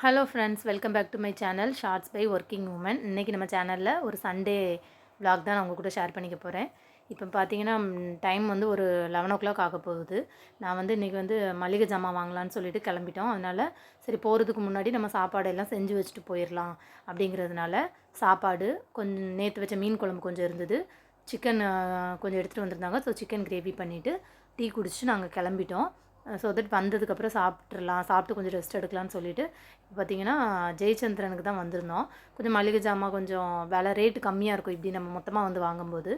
Hello friends welcome back to my channel shorts by working woman இன்றைக்கி நம்ம சேனலில் ஒரு சண்டே வ்ளாக் தான் நான் உங்கள் கூட ஷேர் பண்ணிக்க போகிறேன் இப்போ பார்த்தீங்கன்னா டைம் வந்து ஒரு லெவன் ஓ கிளாக் ஆக போகுது. நான் வந்து இன்றைக்கி வந்து மளிகை ஜாமான் வாங்கலான்னு சொல்லிட்டு கிளம்பிட்டோம். அதனால் சரி போகிறதுக்கு முன்னாடி நம்ம சாப்பாடு எல்லாம் செஞ்சு வச்சுட்டு போயிடலாம் அப்படிங்கிறதுனால சாப்பாடு கொஞ்சம் நேற்று வச்ச மீன் குழம்பு கொஞ்சம் இருந்தது. சிக்கன் கொஞ்சம் எடுத்துகிட்டு வந்திருந்தாங்க. ஸோ சிக்கன் கிரேவி பண்ணிவிட்டு டீ குடிச்சிட்டு நாங்கள் கிளம்பிட்டோம். ஸோ தட் வந்ததுக்கப்புறம் சாப்பிட்றலாம் சாப்பிட்டு கொஞ்சம் ரெஸ்ட் எடுக்கலாம்னு சொல்லிட்டு இப்போ பார்த்தீங்கன்னா ஜெயச்சந்திரனுக்கு தான் வந்திருந்தோம். கொஞ்சம் மளிகை ஜாமான் கொஞ்சம் விலை ரேட்டு கம்மியாக இருக்கும் இப்படி நம்ம மொத்தமாக வந்து வாங்கும்போது.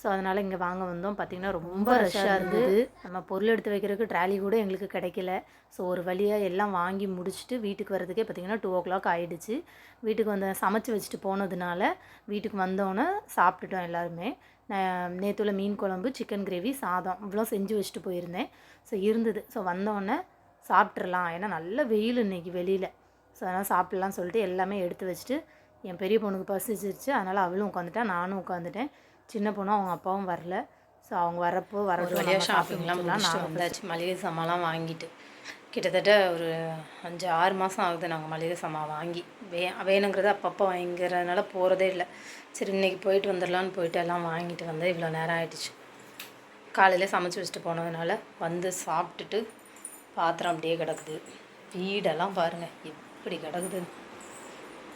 ஸோ அதனால் இங்கே வாங்க வந்தோம். பார்த்திங்கன்னா ரொம்ப ரஷ்ஷாக இருந்தது. நம்ம பொருள் எடுத்து வைக்கிறதுக்கு ட்ராலி கூட எங்களுக்கு கிடைக்கல. ஸோ ஒரு வழியாக எல்லாம் வாங்கி முடிச்சுட்டு வீட்டுக்கு வரதுக்கே பார்த்திங்கன்னா டூ ஓ கிளாக் ஆகிடுச்சு வீட்டுக்கு வந்து சமைச்சு வச்சுட்டு போனதுனால வீட்டுக்கு வந்தோன்னே சாப்பிட்டுட்டோம் எல்லாருமே. நேற்றுள்ள மீன் குழம்பு சிக்கன் கிரேவி சாதம் இவ்வளோ செஞ்சு வச்சுட்டு போயிருந்தேன். ஸோ இருந்தது. ஸோ வந்தோடனே சாப்பிட்றலாம் ஏன்னா நல்ல வெயில் இன்னைக்கு வெளியில். ஸோ அதனால் சாப்பிட்லான்னு சொல்லிட்டு எல்லாமே எடுத்து வச்சுட்டு என் பெரிய பொண்ணுக்கு பசிச்சிருச்சு. அதனால் அவளும் உட்காந்துட்டா நானும் உட்காந்துட்டேன். சின்ன பொண்ணும் அவங்க அப்பாவும் வரல. ஸோ அவங்க வரப்போ வர வழியாக ஷாப்பிங்லாம் முடிச்சுட்டு வந்தாச்சு. மளிகை சாமான்லாம் வாங்கிட்டு. கிட்டத்தட்ட ஒரு அஞ்சு ஆறு மாதம் ஆகுது நாங்கள் மளிகை சாமான் வாங்கி. வே வேணுங்கிறத அப்பப்போ வாங்கிக்கிறதுனால போகிறதே இல்லை. சரி இன்றைக்கி போயிட்டு வந்துடலான்னு போயிட்டு எல்லாம் வாங்கிட்டு வந்தேன் இவ்வளோ நேரம் ஆயிடுச்சு. காலையில் சமைச்சு வச்சுட்டு போனதுனால வந்து சாப்பிட்டுட்டு பாத்திரம் அப்படியே கிடக்குது. வீடெல்லாம் பாருங்கள் எப்படி கிடக்குது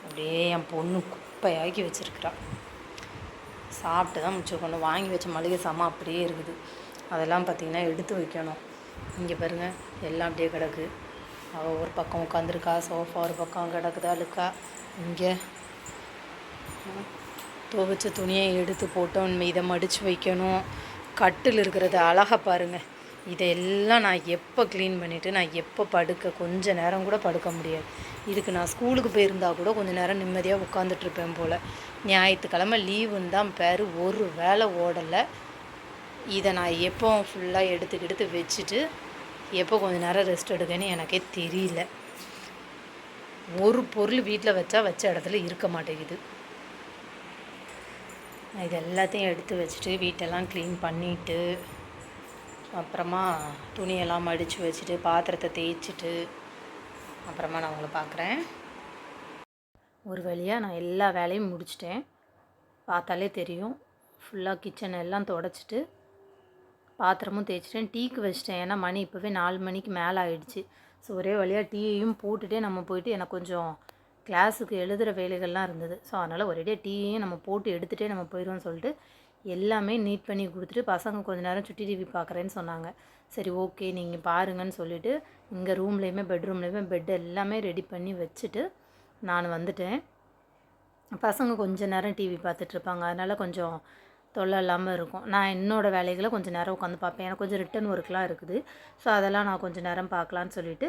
அப்படியே என் பொண்ணு குப்பையாக்கி வச்சுருக்குறா. சாப்பிட்டு தான் முடிச்சிருக்கணும் வாங்கி வச்ச மளிகை சாமான் அப்படியே இருக்குது. அதெல்லாம் பார்த்திங்கன்னா எடுத்து வைக்கணும். இங்கே பாருங்கள் எல்லாம் அப்படியே கிடக்கு. அவள் ஒரு பக்கம் உட்காந்துருக்கா சோஃபா ஒரு பக்கம் கிடக்குதா அழுக்கா. இங்கே துவைச்ச துணியை எடுத்து போட்டோம். இதை மடித்து வைக்கணும். கட்டில் இருக்கிறது அழகா பாருங்கள் இதெல்லாம் நான் எப்போ க்ளீன் பண்ணிவிட்டு நான் எப்போ படுக்க கொஞ்ச நேரம் கூட படுக்க முடியாது. இதுக்கு நான் ஸ்கூலுக்கு போயிருந்தா கூட கொஞ்சம் நேரம் நிம்மதியாக உட்காந்துட்ருப்பேன் போல். ஞாயிற்றுக்கிழமை லீவுன்னு தான் பேர். ஒரு வேலை ஓடலை. இதை நான் எப்போ ஃபுல்லாக எடுத்து எடுத்து வச்சுட்டு எப்போ கொஞ்சம் நேரம் ரெஸ்ட் எடுக்கன்னு எனக்கே தெரியல. ஒரு பொருள் வீட்டில் வச்சா வச்ச இடத்துல இருக்க மாட்டேங்குது. நான் இது எல்லாத்தையும் எடுத்து வச்சுட்டு வீட்டெல்லாம் க்ளீன் பண்ணிவிட்டு அப்புறமா துணியெல்லாம் மடித்து வச்சுட்டு பாத்திரத்தை தேய்ச்சிட்டு அப்புறமா நான் உங்களை பார்க்குறேன் ஒரு வழியாக நான் எல்லா வேலையும் முடிச்சிட்டேன். பார்த்தாலே தெரியும். ஃபுல்லாக கிச்சன் எல்லாம் தொடச்சிட்டு பாத்திரமும் தேய்ச்சிட்டேன். டீக்கு வச்சிட்டேன். ஏன்னா மணி இப்போவே நாலு மணிக்கு மேலே ஆகிடுச்சு ஸோ ஒரே வழியாக டீயையும் போட்டுகிட்டே நம்ம போயிட்டு எனக்கு கொஞ்சம் கிளாஸுக்கு எழுதுகிற வேலைகள்லாம் இருந்தது. ஸோ அதனால் ஒரேடியாக டீயையும் நம்ம போட்டு எடுத்துகிட்டே நம்ம போயிடுவோம்னு சொல்லிட்டு எல்லாமே நீட் பண்ணி கொடுத்துட்டு பசங்க கொஞ்ச நேரம் சுட்டி டிவி பார்க்குறேன்னு சொன்னாங்க. சரி ஓகே நீங்கள் பாருங்கன்னு சொல்லிவிட்டு இங்கே ரூம்லேயுமே பெட்ரூம்லேயுமே பெட் எல்லாமே ரெடி பண்ணி வச்சுட்டு நான் வந்துட்டேன். பசங்க கொஞ்ச நேரம் டிவி பார்த்துட்ருப்பாங்க அதனால் கொஞ்சம் தொல்லை இல்லாமல் இருக்கும். நான் என்னோடய வேலைகளை கொஞ்சம் நேரம் உட்காந்து பார்ப்பேன். எனக்கு கொஞ்சம் ரிட்டன் ஒர்க்லாம் இருக்குது. ஸோ அதெல்லாம் நான் கொஞ்சம் நேரம் பார்க்கலான்னு சொல்லிட்டு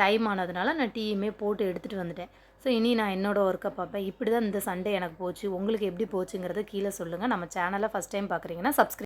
டைம் ஆனதுனால நான் டீயுமே போட்டு எடுத்துகிட்டு வந்துட்டேன். ஸோ இனி நான் என்னோடய ஒர்க்கை பார்ப்பேன். இப்படி தான் இந்த சண்டே எனக்கு போச்சு. உங்களுக்கு எப்படி போச்சுங்கிறத கீழே சொல்லுங்கள் நம்ம சேனலை ஃபஸ்ட் டைம் பார்க்குறீங்கன்னா சப்ஸ்கிரைப்